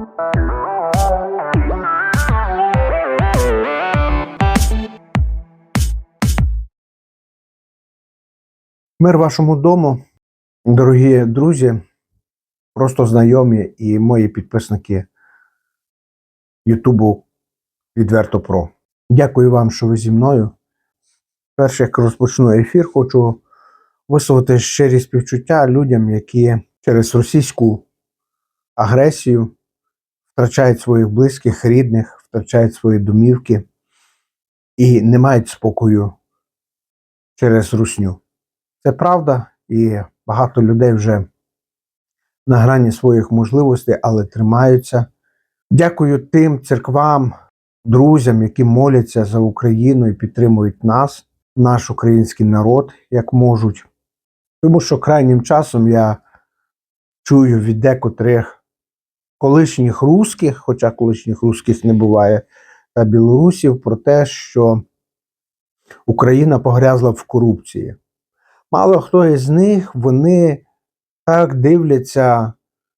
Мир вашому дому, дорогі друзі, просто знайомі і мої підписники Ютубу Відверто Про. Дякую вам, що ви зі мною. Перше, як розпочну ефір, хочу висловити щирі співчуття людям, які через російську агресію втрачають своїх близьких, рідних, втрачають свої домівки і не мають спокою через русню. Це правда, і багато людей вже на грані своїх можливостей, але тримаються. Дякую тим церквам, друзям, які моляться за Україну і підтримують нас, наш український народ, як можуть. Тому що крайнім часом я чую від декотрих колишніх русських, хоча колишніх русських не буває, та білорусів про те, що Україна погрязла в корупції. Мало хто із них вони так дивляться,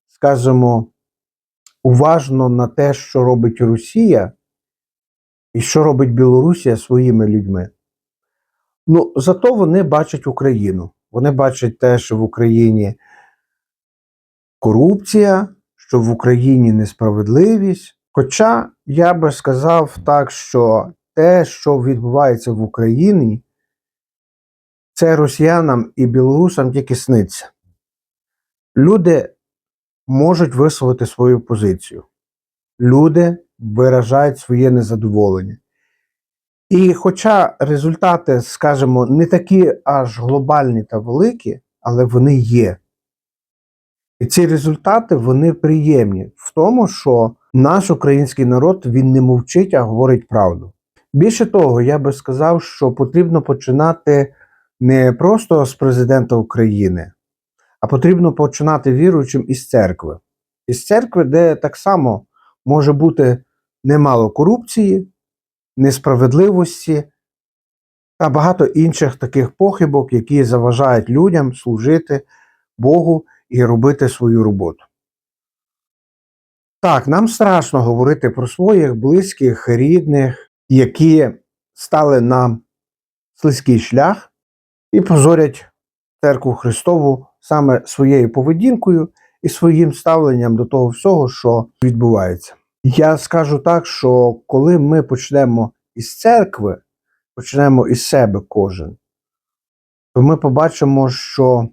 скажімо, уважно на те, що робить Росія і що робить Білорусія своїми людьми. Ну, зато вони бачать Україну. Вони бачать те, що в Україні корупція, що в Україні несправедливість. Хоча я би сказав так, що те, що відбувається в Україні, це росіянам і білорусам тільки сниться. Люди можуть висловити свою позицію. Люди виражають своє незадоволення. І хоча результати, скажімо, не такі аж глобальні та великі, але вони є. І ці результати вони приємні в тому, що наш український народ він не мовчить, а говорить правду. Більше того, я би сказав, що потрібно починати не просто з президента України, а потрібно починати віруючим із церкви. Із церкви, де так само може бути немало корупції, несправедливості та багато інших таких похибок, які заважають людям служити Богу і робити свою роботу. Так, нам страшно говорити про своїх близьких, рідних, які стали на слизький шлях і позорять церкву Христову саме своєю поведінкою і своїм ставленням до того всього, що відбувається. Я скажу так, що коли ми почнемо із церкви, почнемо із себе кожен, то ми побачимо, що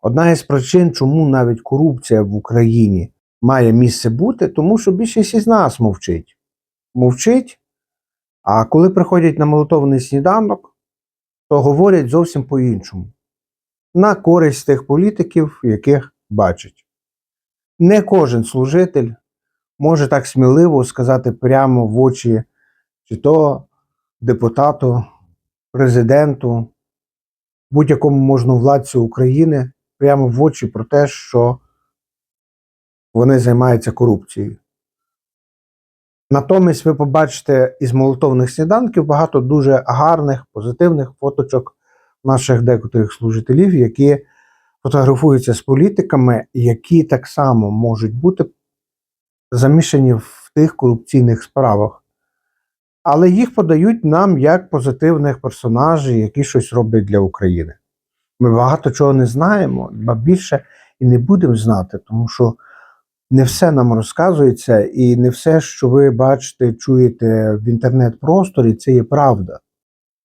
одна із причин, чому навіть корупція в Україні має місце бути, тому що більшість із нас мовчить. Мовчить, а коли приходять на молотовний сніданок, то говорять зовсім по-іншому. На користь тих політиків, яких бачать. Не кожен служитель може так сміливо сказати прямо в очі чи то депутату, президенту, будь-якому можновладцю України прямо в очі про те, що вони займаються корупцією. Натомість ви побачите із молотовних сніданків багато дуже гарних, позитивних фоточок наших декотрих служителів, які фотографуються з політиками, які так само можуть бути замішані в тих корупційних справах. Але їх подають нам як позитивних персонажів, які щось роблять для України. Ми багато чого не знаємо, ба більше і не будемо знати, тому що не все нам розказується, і не все, що ви бачите, чуєте в інтернет-просторі, це є правда.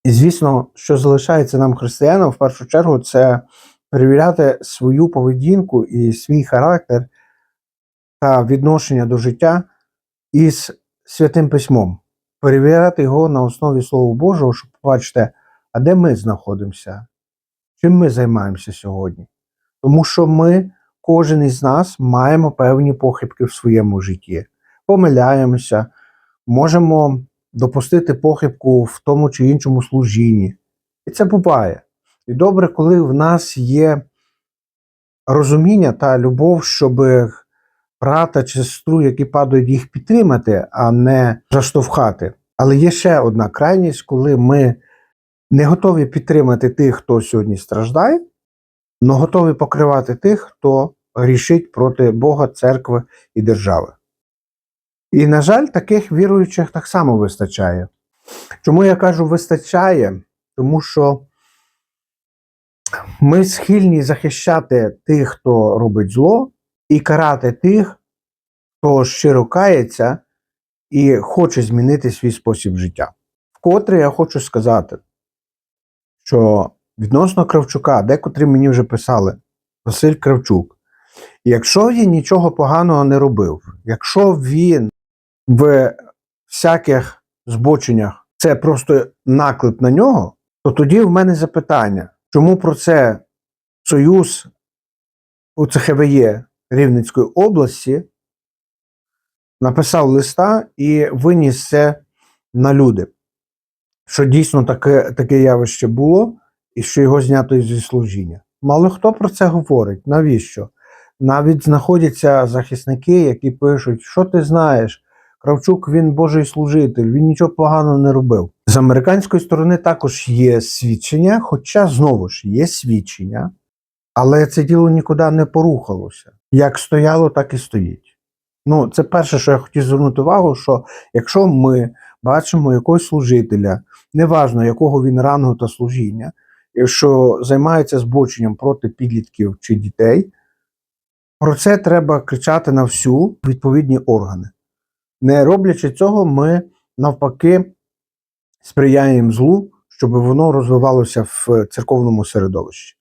І звісно, що залишається нам християнам в першу чергу, це перевіряти свою поведінку і свій характер та відношення до життя із святим письмом, перевіряти його на основі Слова Божого, щоб побачити, а де ми знаходимося, чим ми займаємося сьогодні. Тому що ми, кожен із нас, маємо певні похибки в своєму житті, помиляємося, можемо допустити похибку в тому чи іншому служінні. І це буває. І добре, коли в нас є розуміння та любов, щоб брата чи сестру, які падають, їх підтримати, а не заштовхати. Але є ще одна крайність, коли ми не готові підтримати тих, хто сьогодні страждає, але готові покривати тих, хто грішить проти Бога, церкви і держави. І, на жаль, таких віруючих так само вистачає. Чому я кажу вистачає? Тому що ми схильні захищати тих, хто робить зло, і карати тих, хто щиро кається і хоче змінити свій спосіб життя. Вкотре я хочу сказати, що відносно Кравчука, декотрі мені вже писали, Василь Кравчук, якщо він нічого поганого не робив, якщо він в всяких збоченнях це просто наклеп на нього, то тоді в мене запитання, чому про це Союз у ЦХВЄ Рівненської області написав листа і виніс це на люди, що дійсно таке, таке явище було, і що його знято зі служіння. Мало хто про це говорить. Навіщо? Навіть знаходяться захисники, які пишуть, що ти знаєш, Кравчук він Божий служитель, він нічого поганого не робив. З американської сторони також є свідчення, хоча знову ж є свідчення, але це діло нікуди не порухалося. Як стояло, так і стоїть. Ну, це перше, що я хотів звернути увагу, що якщо ми бачимо якогось служителя, неважно якого він рангу та служіння, що займається збоченням проти підлітків чи дітей, про це треба кричати на всю відповідні органи. Не роблячи цього, ми навпаки сприяємо злу, щоб воно розвивалося в церковному середовищі.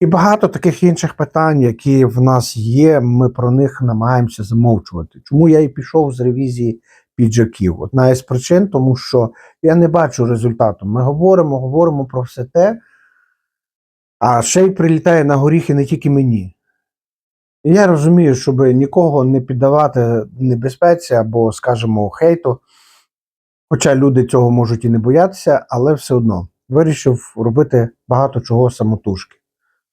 І багато таких інших питань, які в нас є, ми про них намагаємося замовчувати. Чому я і пішов з ревізії піджаків? Одна із причин, тому що я не бачу результату. Ми говоримо, говоримо про все те, а ще й прилітає на горіхи не тільки мені. І я розумію, щоб нікого не піддавати небезпеці або, скажімо, хейту. Хоча люди цього можуть і не боятися, але все одно вирішив робити багато чого самотужки.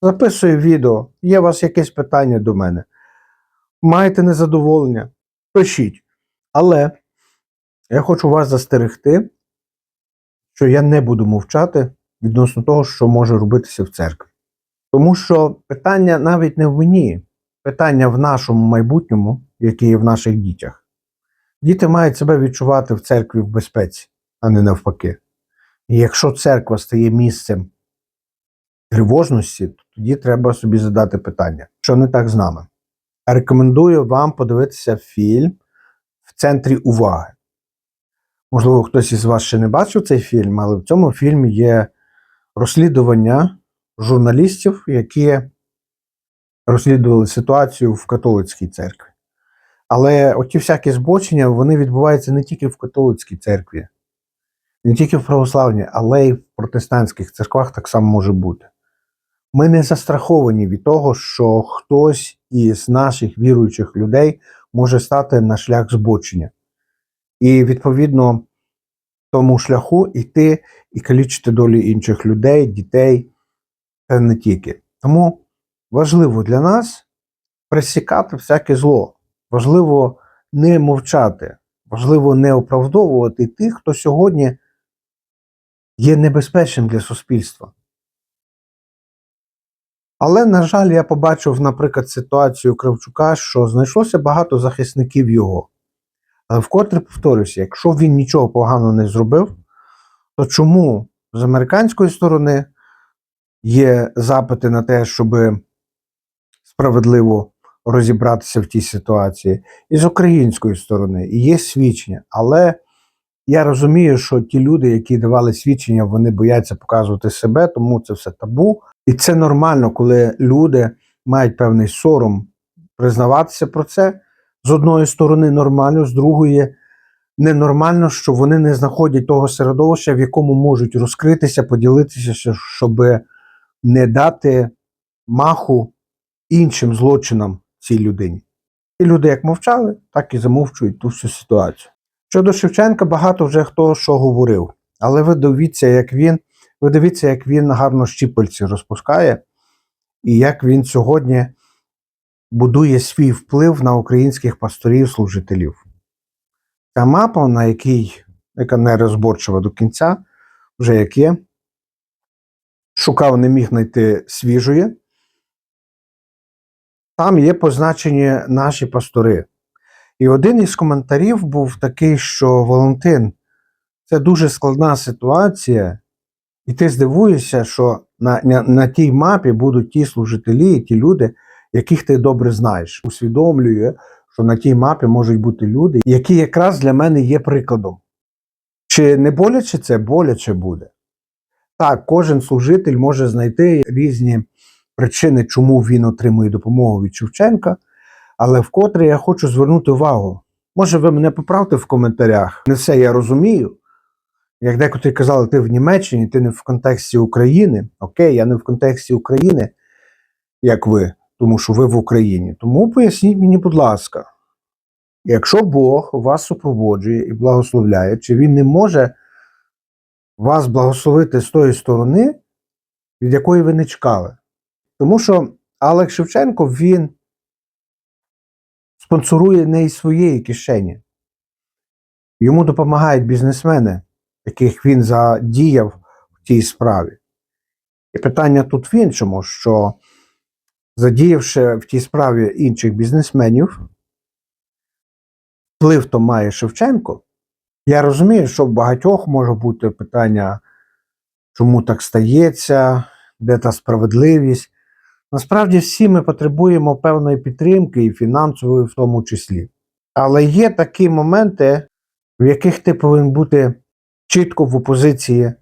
Записую відео, є у вас якесь питання до мене. Маєте незадоволення? Пишіть. Але я хочу вас застерегти, що я не буду мовчати відносно того, що може робитися в церкві. Тому що питання навіть не в мені, питання в нашому майбутньому, яке є в наших дітях. Діти мають себе відчувати в церкві в безпеці, а не навпаки. І якщо церква стає місцем тривожності, тоді треба собі задати питання, що не так з нами. Рекомендую вам подивитися фільм в центрі уваги. Можливо, хтось із вас ще не бачив цей фільм, але в цьому фільмі є розслідування журналістів, які розслідували ситуацію в католицькій церкві. Але оті всякі збочення вони відбуваються не тільки в католицькій церкві, не тільки в православній, але й в протестантських церквах так само може бути. Ми не застраховані від того, що хтось із наших віруючих людей може стати на шлях збочення. І, відповідно, тому шляху йти і калічити долі інших людей, дітей, та не тільки. Тому важливо для нас пресікати всяке зло. Важливо не мовчати, важливо не оправдовувати тих, хто сьогодні є небезпечним для суспільства. Але, на жаль, я побачив, наприклад, ситуацію Кравчука, що знайшлося багато захисників його. Але вкотре повторюся, якщо він нічого поганого не зробив, то чому з американської сторони є запити на те, щоб справедливо розібратися в тій ситуації, і з української сторони і є свідчення. Але я розумію, що ті люди, які давали свідчення, вони бояться показувати себе, тому це все табу. І це нормально, коли люди мають певний сором признаватися про це. З одної сторони, нормально, з другої ненормально, що вони не знаходять того середовища, в якому можуть розкритися, поділитися, щоб не дати маху іншим злочинам цій людині. І люди як мовчали, так і замовчують ту всю ситуацію. Щодо Шевченка, багато вже хто що говорив, але ви дивіться, як він, ви дивіться, як він гарно щіпальці розпускає, і як він сьогодні будує свій вплив на українських пасторів, служителів. Ця мапа, на якій, яка не розборчива до кінця, вже як є, шукав, не міг знайти свіжої. Там є позначені наші пастори. І один із коментарів був такий, що Валентин, це дуже складна ситуація, і ти здивуєшся, що на, на, на тій мапі будуть ті служителі, ті люди, яких ти добре знаєш. Усвідомлює, що на тій мапі можуть бути люди, які якраз для мене є прикладом. Чи не боляче це? Боляче буде. Так, кожен служитель може знайти різні причини, чому він отримує допомогу від Шевченка, але вкотре я хочу звернути увагу. Може, ви мене поправте в коментарях. Не все я розумію. Як декотрі казали, ти в Німеччині, ти не в контексті України. Окей, я не в контексті України, як ви, тому що ви в Україні. Тому поясніть мені, будь ласка, якщо Бог вас супроводжує і благословляє, чи він не може вас благословити з тої сторони, від якої ви не чекали? Тому що Алекс Шевченко він спонсорує не із своєї кишені. Йому допомагають бізнесмени, яких він задіяв в тій справі. І питання тут в іншому, що задіявши в тій справі інших бізнесменів, вплив то має Шевченко. Я розумію, що в багатьох може бути питання, чому так стається, де та справедливість. Насправді всі ми потребуємо певної підтримки і фінансової в тому числі. Але є такі моменти, в яких ти повинен бути чітко в опозиції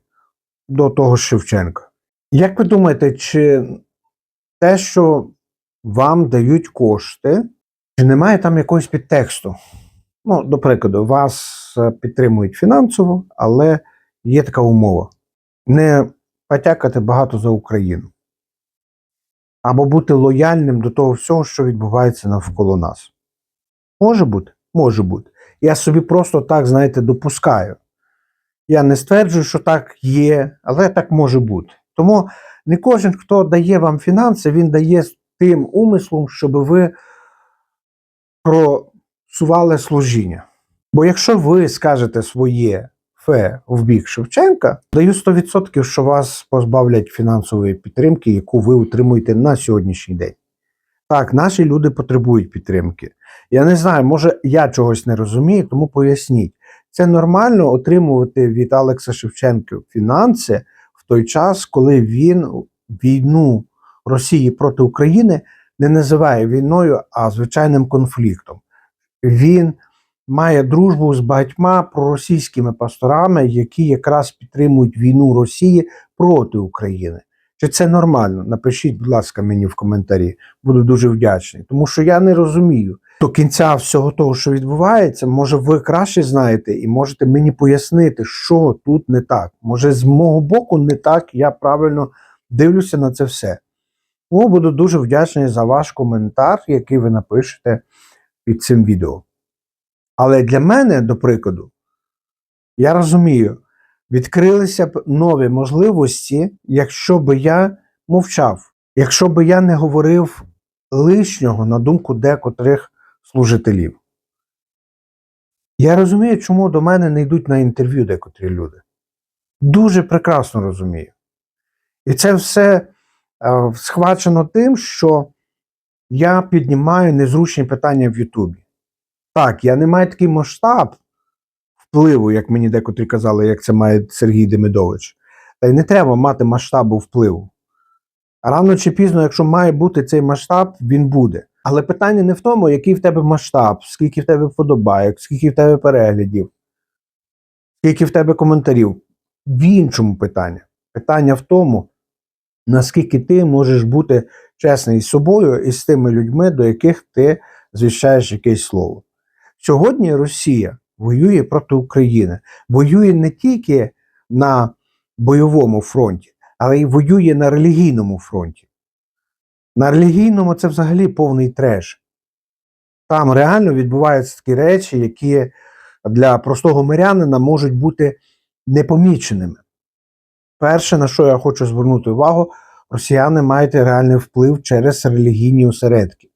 до того Шевченка. Як ви думаєте, чи те, що вам дають кошти, чи немає там якогось підтексту? Ну, до прикладу, вас е, підтримують фінансово, але є така умова: не потякати багато за Україну. Або бути лояльним до того всього, що відбувається навколо нас. Може бути? Може бути. Я собі просто так, знаєте, допускаю. Я не стверджую, що так є, але так може бути. Тому не кожен, хто дає вам фінанси, він дає тим умислом, щоб ви просували служіння. Бо якщо ви скажете своє фе в бік Шевченка, даю 100%, що вас позбавлять фінансової підтримки, яку ви отримуєте на сьогоднішній день. Так, наші люди потребують підтримки. Я не знаю, може я чогось не розумію, тому поясніть. Це нормально отримувати від Алекса Шевченка фінанси в той час, коли він війну Росії проти України не називає війною, а звичайним конфліктом. Він має дружбу з багатьма проросійськими пасторами, які якраз підтримують війну Росії проти України. Чи це нормально? Напишіть, будь ласка, мені в коментарі. Буду дуже вдячний. Тому що я не розумію до кінця всього того, що відбувається. Може, ви краще знаєте і можете мені пояснити, що тут не так. Може, з мого боку не так, я правильно дивлюся на це все. Тому буду дуже вдячний за ваш коментар, який ви напишете під цим відео. Але для мене, до прикладу, я розумію, відкрилися б нові можливості, якщо би я мовчав, якщо би я не говорив лишнього на думку декотрих служителів. Я розумію, чому до мене не йдуть на інтерв'ю декотрі люди. Дуже прекрасно розумію. І це все е, схвачено тим, що я піднімаю незручні питання в Ютубі. Так, я не маю такий масштаб впливу, як мені декотрі казали, як це має Сергій Демидович. Та й не треба мати масштабу впливу. Рано чи пізно, якщо має бути цей масштаб, він буде. Але питання не в тому, який в тебе масштаб, скільки в тебе вподобайок, скільки в тебе переглядів, скільки в тебе коментарів. В іншому питання. Питання в тому, наскільки ти можеш бути чесний з собою і з тими людьми, до яких ти звіщаєш якесь слово. Сьогодні Росія воює проти України, воює не тільки на бойовому фронті, але й воює на релігійному фронті. На релігійному це взагалі повний треш. Там реально відбуваються такі речі, які для простого мирянина можуть бути непоміченими. Перше, на що я хочу звернути увагу, росіяни мають реальний вплив через релігійні осередки.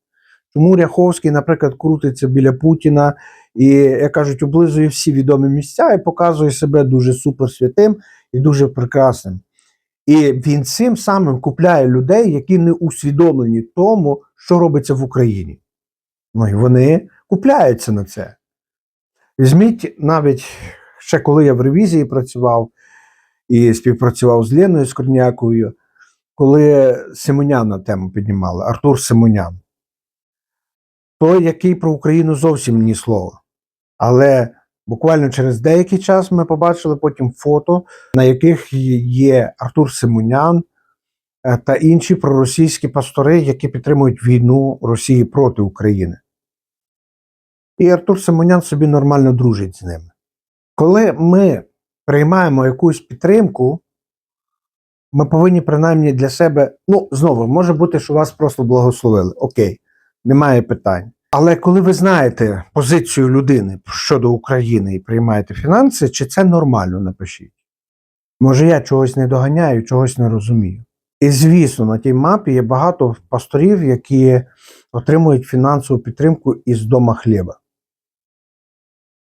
Тому Ряховський, наприклад, крутиться біля Путіна і, як кажуть, облизує всі відомі місця і показує себе дуже суперсвятим і дуже прекрасним. І він цим самим купляє людей, які не усвідомлені тому, що робиться в Україні. Ну і вони купляються на це. Візьміть навіть ще коли я в ревізії працював і співпрацював з Леною Скорняковою, коли Симоняна тему піднімали, Артур Симонян. Той, який про Україну зовсім ні слова. Але буквально через деякий час ми побачили потім фото, на яких є Артур Симонян е, та інші проросійські пастори, які підтримують війну Росії проти України. І Артур Симонян собі нормально дружить з ними. Коли ми приймаємо якусь підтримку, ми повинні принаймні для себе. Ну, знову, може бути, що вас просто благословили. Окей, немає питань. Але коли ви знаєте позицію людини щодо України і приймаєте фінанси, чи це нормально, напишіть. Може, я чогось не доганяю, чогось не розумію. І звісно, на тій мапі є багато пасторів, які отримують фінансову підтримку із дома хліба.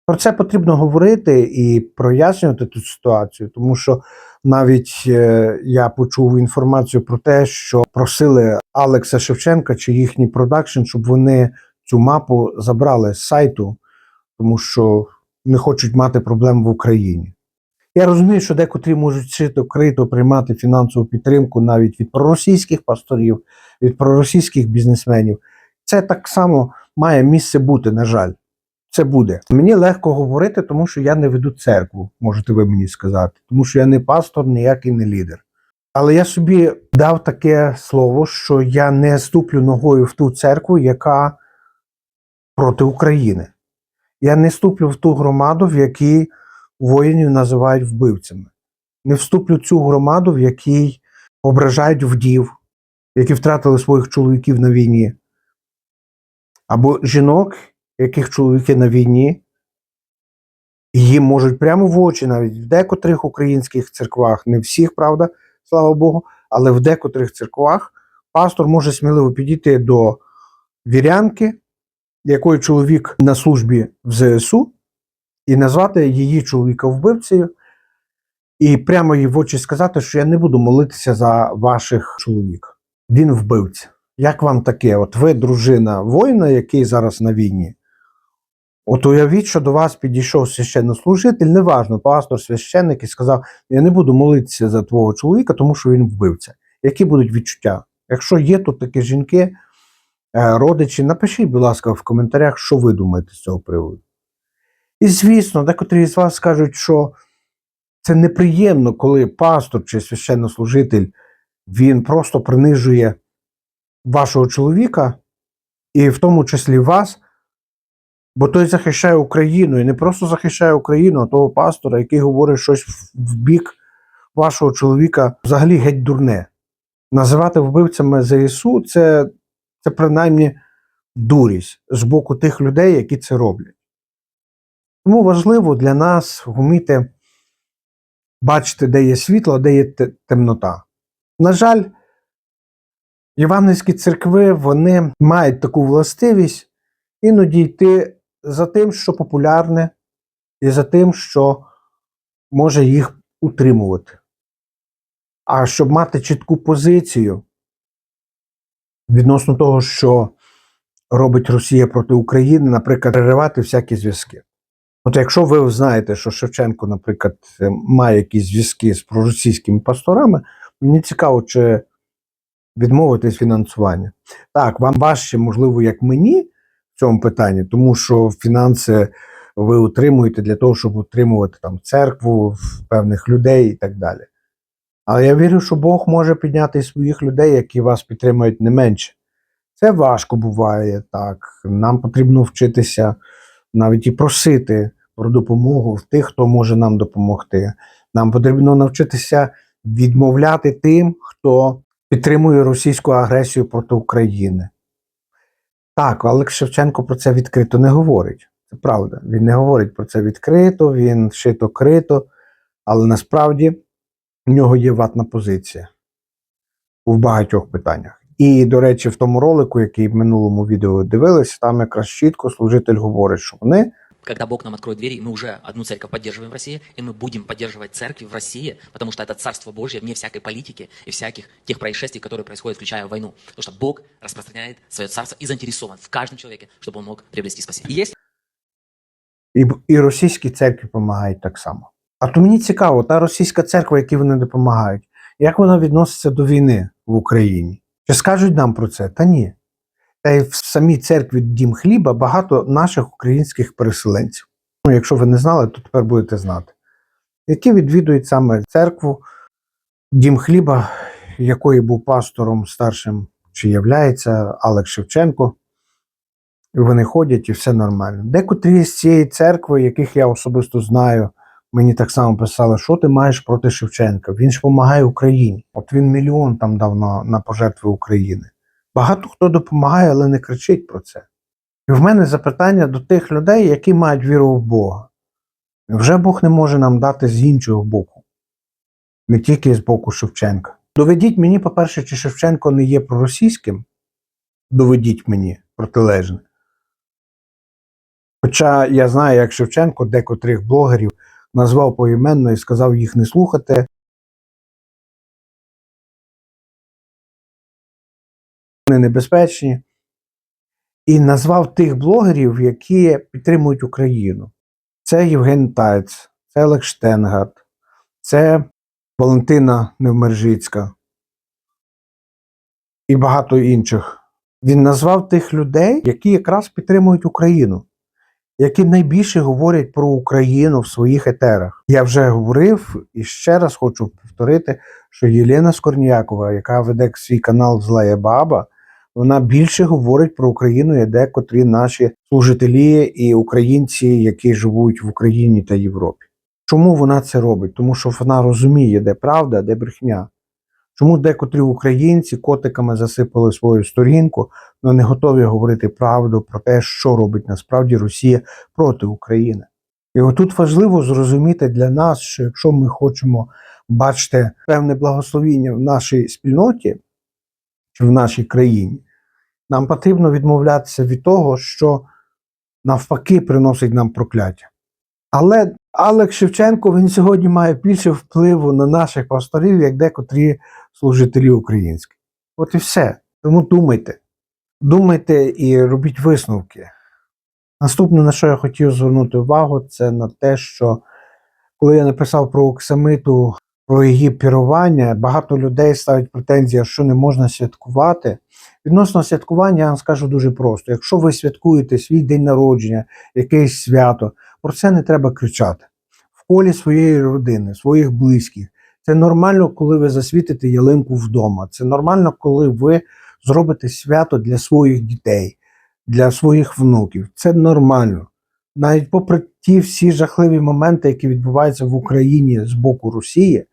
Про це потрібно говорити і прояснювати ту ситуацію, тому що навіть е, я почув інформацію про те, що просили Алекса Шевченка чи їхній продакшн, щоб вони цю мапу забрали з сайту, тому що не хочуть мати проблем в Україні. Я розумію, що декотрі можуть чисто крито приймати фінансову підтримку навіть від проросійських пасторів, від проросійських бізнесменів. Це так само має місце бути, на жаль. Це буде. Мені легко говорити, тому що я не веду церкву, можете ви мені сказати, тому що я не пастор, ніякий не лідер. Але я собі дав таке слово, що я не ступлю ногою в ту церкву, яка проти України. Я не ступлю в ту громаду, в якій воїнів називають вбивцями. Не вступлю в цю громаду, в якій ображають вдів, які втратили своїх чоловіків на війні, або жінок, яких чоловіки на війні, і їм можуть прямо в очі, навіть в декотрих українських церквах, не всіх, правда, слава Богу, але в декотрих церквах пастор може сміливо підійти до вірянки, якої чоловік на службі в ЗСУ, і назвати її чоловіка вбивцею, і прямо їй в очі сказати, що я не буду молитися за ваших чоловік. Він вбивця. Як вам таке? От ви дружина воїна, який зараз на війні? От уявіть, що до вас підійшов священнослужитель, неважно, пастор, священник, і сказав: Я не буду молитися за твого чоловіка, тому що він вбивця. Які будуть відчуття? Якщо є тут такі жінки, е, родичі, напишіть, будь ласка, в коментарях, що ви думаєте з цього приводу. І звісно, декотрі з вас скажуть, що це неприємно, коли пастор чи священнослужитель він просто принижує вашого чоловіка, і в тому числі вас, бо той захищає Україну і не просто захищає Україну, а того пастора, який говорить щось в- бік вашого чоловіка, взагалі геть дурне. Називати вбивцями ЗСУ це, це принаймні дурість з боку тих людей, які це роблять. Тому важливо для нас вміти бачити, де є світло, де є темнота. На жаль, євангельські церкви вони мають таку властивість іноді йти за тим, що популярне, і за тим, що може їх утримувати. А щоб мати чітку позицію відносно того, що робить Росія проти України, наприклад, переривати всякі зв'язки. От якщо ви знаєте, що Шевченко, наприклад, має якісь зв'язки з проросійськими пасторами, мені цікаво, чи відмовитись фінансування. Так, вам важче, можливо, як мені цьому питанні, тому що фінанси ви отримуєте для того, щоб утримувати там церкву, певних людей і так далі. Але я вірю, що Бог може підняти своїх людей, які вас підтримують не менше. Це важко буває так. Нам потрібно вчитися навіть і просити про допомогу в тих, хто може нам допомогти. Нам потрібно навчитися відмовляти тим, хто підтримує російську агресію проти України. Так, Олекс Шевченко про це відкрито не говорить. Це правда. Він не говорить про це відкрито, він шито крито, але насправді в нього є ватна позиція у багатьох питаннях. І, до речі, в тому ролику, який в минулому відео дивилися, там якраз чітко служитель говорить, що вони когда Бог нам откроет двери, мы уже одну церковь поддерживаем в России, и мы будем поддерживать церкви в России, потому что это Царство Божье вне всякой политики и всяких тех происшествий, которые происходят, включая войну. Потому что Бог распространяет свое царство и заинтересован в каждом человеке, чтобы он мог приобрести спасение. И если І, б- і російські церкви допомагають так само. А то мені цікаво, та російська церква, якій вони допомагають, як вона відноситься до війни в Україні? Чи скажуть нам про це? Та ні. Та й в самій церкві Дім Хліба багато наших українських переселенців. Ну, якщо ви не знали, то тепер будете знати, які відвідують саме церкву Дім Хліба, якої був пастором старшим, чи являється Алекс Шевченко. І вони ходять, і все нормально. Декотрі з цієї церкви, яких я особисто знаю, мені так само писали, що ти маєш проти Шевченка? Він ж допомагає Україні. От він мільйон там дав на, на пожертви України. Багато хто допомагає, але не кричить про це. І в мене запитання до тих людей, які мають віру в Бога. Вже Бог не може нам дати з іншого боку, не тільки з боку Шевченка. Доведіть мені, по-перше, чи Шевченко не є проросійським. Доведіть мені протилежне. Хоча я знаю, як Шевченко декотрих блогерів назвав поіменно і сказав їх не слухати. Вони небезпечні. І назвав тих блогерів, які підтримують Україну. Це Євген Тайц, це Олег Штенгард, це Валентина Невмержицька і багато інших. Він назвав тих людей, які якраз підтримують Україну які найбільше говорять про Україну в своїх етерах. Я вже говорив і ще раз хочу повторити, що Єлена Скорніякова, яка веде свій канал Злая Баба, вона більше говорить про Україну, як декотрі наші служителі і українці, які живуть в Україні та Європі. Чому вона це робить? Тому що вона розуміє, де правда, де брехня. Чому декотрі українці котиками засипали свою сторінку, але не готові говорити правду про те, що робить насправді Росія проти України. І отут важливо зрозуміти для нас, що якщо ми хочемо бачити певне благословіння в нашій спільноті чи в нашій країні, нам потрібно відмовлятися від того, що навпаки приносить нам прокляття. Але Алекс Шевченко він сьогодні має більше впливу на наших пасторів, як декотрі служителі українські. От і все. Тому думайте. Думайте і робіть висновки. Наступне, на що я хотів звернути увагу, це на те, що коли я написав про Оксамиту, про її пірування, багато людей ставить претензії, що не можна святкувати. Відносно святкування, я вам скажу дуже просто: якщо ви святкуєте свій день народження, якесь свято, про це не треба кричати. В колі своєї родини, своїх близьких. Це нормально, коли ви засвітите ялинку вдома. Це нормально, коли ви зробите свято для своїх дітей, для своїх внуків. Це нормально. Навіть попри ті всі жахливі моменти, які відбуваються в Україні з боку Росії,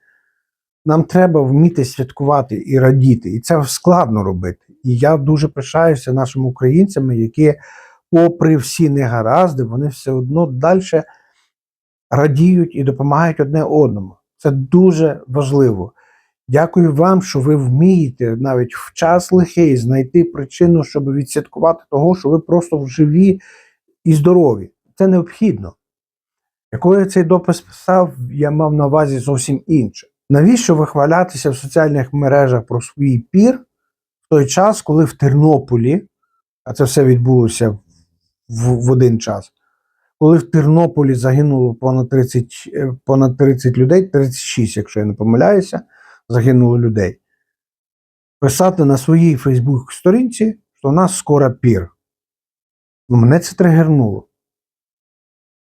нам треба вміти святкувати і радіти. І це складно робити. І я дуже пишаюся нашими українцями, які, попри всі негаразди, вони все одно далі радіють і допомагають одне одному. Це дуже важливо. Дякую вам, що ви вмієте навіть в час лихий знайти причину, щоб відсвяткувати того, що ви просто живі і здорові. Це необхідно. Якою цей допис писав, я мав на увазі зовсім інше. Навіщо вихвалятися в соціальних мережах про свій пір в той час, коли в Тернополі, а це все відбулося в, в один час, коли в Тернополі загинуло понад 30, е, понад 30 людей, 36, якщо я не помиляюся, загинуло людей. Писати на своїй Фейсбук-сторінці, що у нас скоро пір. Мене це тригернуло.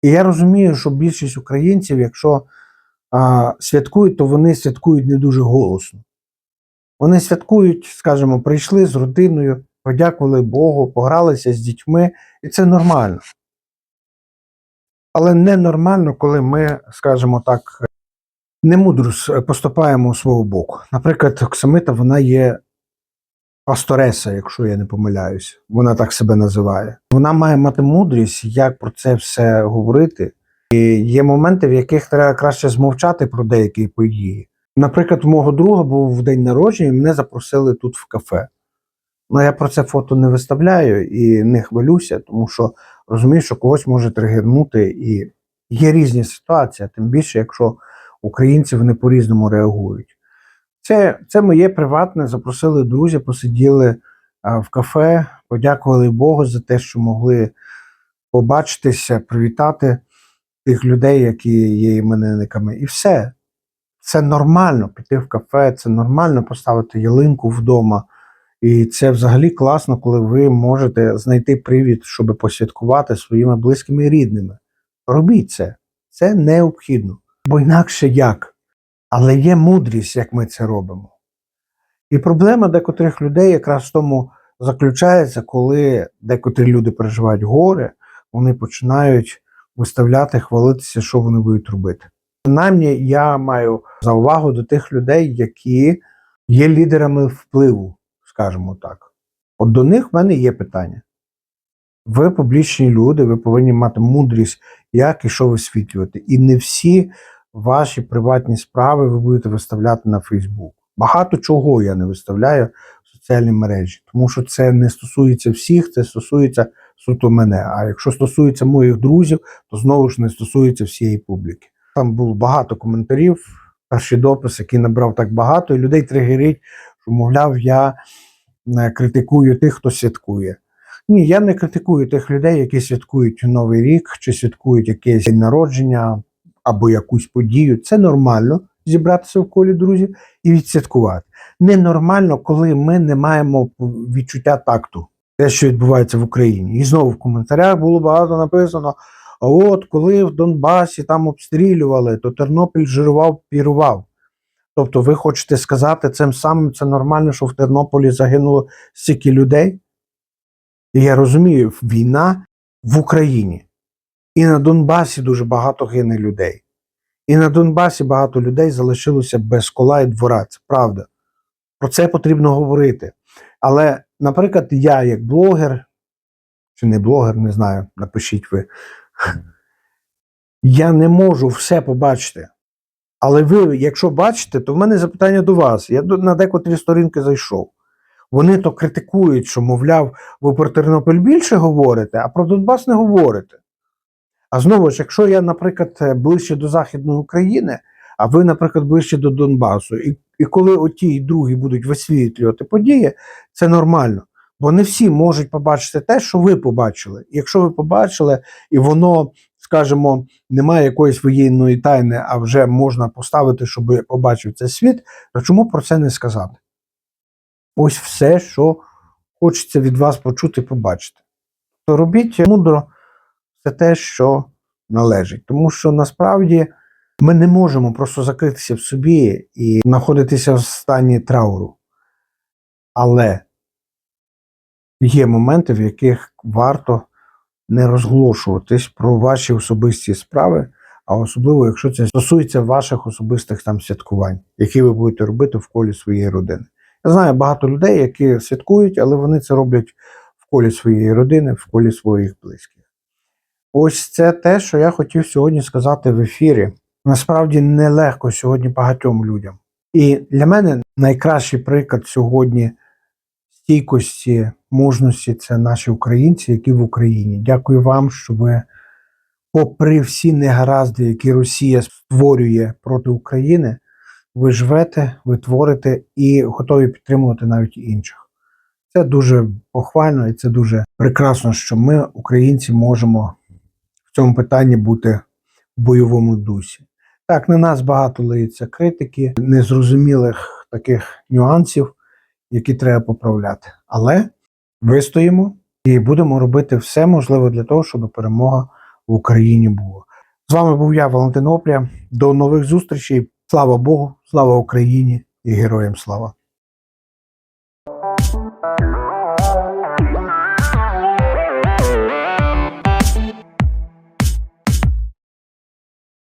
І я розумію, що більшість українців, якщо а, святкують, то вони святкують не дуже голосно. Вони святкують, скажімо, прийшли з родиною, подякували Богу, погралися з дітьми, і це нормально. Але ненормально, коли ми, скажімо так, немудро с- поступаємо у свого боку. Наприклад, Оксамита, вона є пастореса, якщо я не помиляюся. Вона так себе називає. Вона має мати мудрість, як про це все говорити. І є моменти, в яких треба краще змовчати про деякі події. Наприклад, у мого друга був в день народження, і мене запросили тут в кафе. Ну, я про це фото не виставляю і не хвилюся, тому що розумію, що когось може тригернути, і є різні ситуації, тим більше, якщо українці вони по-різному реагують. Це, це моє приватне. Запросили друзі, посиділи а, в кафе, подякували Богу за те, що могли побачитися, привітати тих людей, які є іменинниками, і все. Це нормально піти в кафе, це нормально поставити ялинку вдома. І це взагалі класно, коли ви можете знайти привід, щоб посвяткувати своїми близькими і рідними. Робіть це. Це необхідно. Бо інакше як? Але є мудрість, як ми це робимо. І проблема декотрих людей якраз в тому заключається, коли декотрі люди переживають горе, вони починають виставляти, хвалитися, що вони будуть робити. Принаймні, я маю заувагу до тих людей, які є лідерами впливу, скажімо так. От до них в мене є питання. Ви публічні люди, ви повинні мати мудрість, як і що висвітлювати. І не всі ваші приватні справи ви будете виставляти на Фейсбук. Багато чого я не виставляю в соціальні мережі, тому що це не стосується всіх, це стосується суто мене. А якщо стосується моїх друзів, то знову ж не стосується всієї публіки. Там було багато коментарів, перший допис, який набрав так багато, і людей тригерить, що, мовляв, я е, критикую тих, хто святкує. Ні, я не критикую тих людей, які святкують Новий рік чи святкують якесь день народження або якусь подію. Це нормально зібратися в колі друзів і відсвяткувати. Ненормально, коли ми не маємо відчуття такту, те, що відбувається в Україні. І знову в коментарях було багато написано: от коли в Донбасі там обстрілювали, то Тернопіль жирував, пірував. Тобто, ви хочете сказати, цим самим це нормально, що в Тернополі загинуло стільки людей? І я розумію, війна в Україні. І на Донбасі дуже багато гине людей. І на Донбасі багато людей залишилося без кола і двора. Це правда. Про це потрібно говорити. Але, наприклад, я, як блогер, чи не блогер, не знаю, напишіть ви. Я не можу все побачити. Але ви, якщо бачите, то в мене запитання до вас. Я на декотрі сторінки зайшов. Вони то критикують, що, мовляв, ви про Тернопіль більше говорите, а про Донбас не говорите. А знову ж, якщо я, наприклад, е, ближче до Західної України, а ви, наприклад, ближче до Донбасу, і, і коли оті і другі будуть висвітлювати події, це нормально. Бо не всі можуть побачити те, що ви побачили. Якщо ви побачили, і воно, скажімо, немає якоїсь воєнної тайни, а вже можна поставити, щоб побачив цей світ, то чому про це не сказати? Ось все, що хочеться від вас почути і побачити. То робіть мудро це те, що належить. Тому що насправді ми не можемо просто закритися в собі і знаходитися в стані трауру. Але є моменти, в яких варто не розголошуватись про ваші особисті справи, а особливо, якщо це стосується ваших особистих там святкувань, які ви будете робити в колі своєї родини. Я знаю багато людей, які святкують, але вони це роблять в колі своєї родини, в колі своїх близьких. Ось це те, що я хотів сьогодні сказати в ефірі. Насправді нелегко сьогодні багатьом людям. І для мене найкращий приклад сьогодні стійкості, мужності це наші українці, які в Україні. Дякую вам, що ви, попри всі негаразди, які Росія створює проти України, ви живете, ви творите і готові підтримувати навіть інших. Це дуже похвально і це дуже прекрасно, що ми, українці, можемо в цьому питанні бути в бойовому дусі. Так, на нас багато лиється критики, незрозумілих таких нюансів, які треба поправляти. Але вистоїмо і будемо робити все можливе для того, щоб перемога в Україні була. З вами був я, Валентин Опря. До нових зустрічей. Слава Богу, слава Україні і героям слава!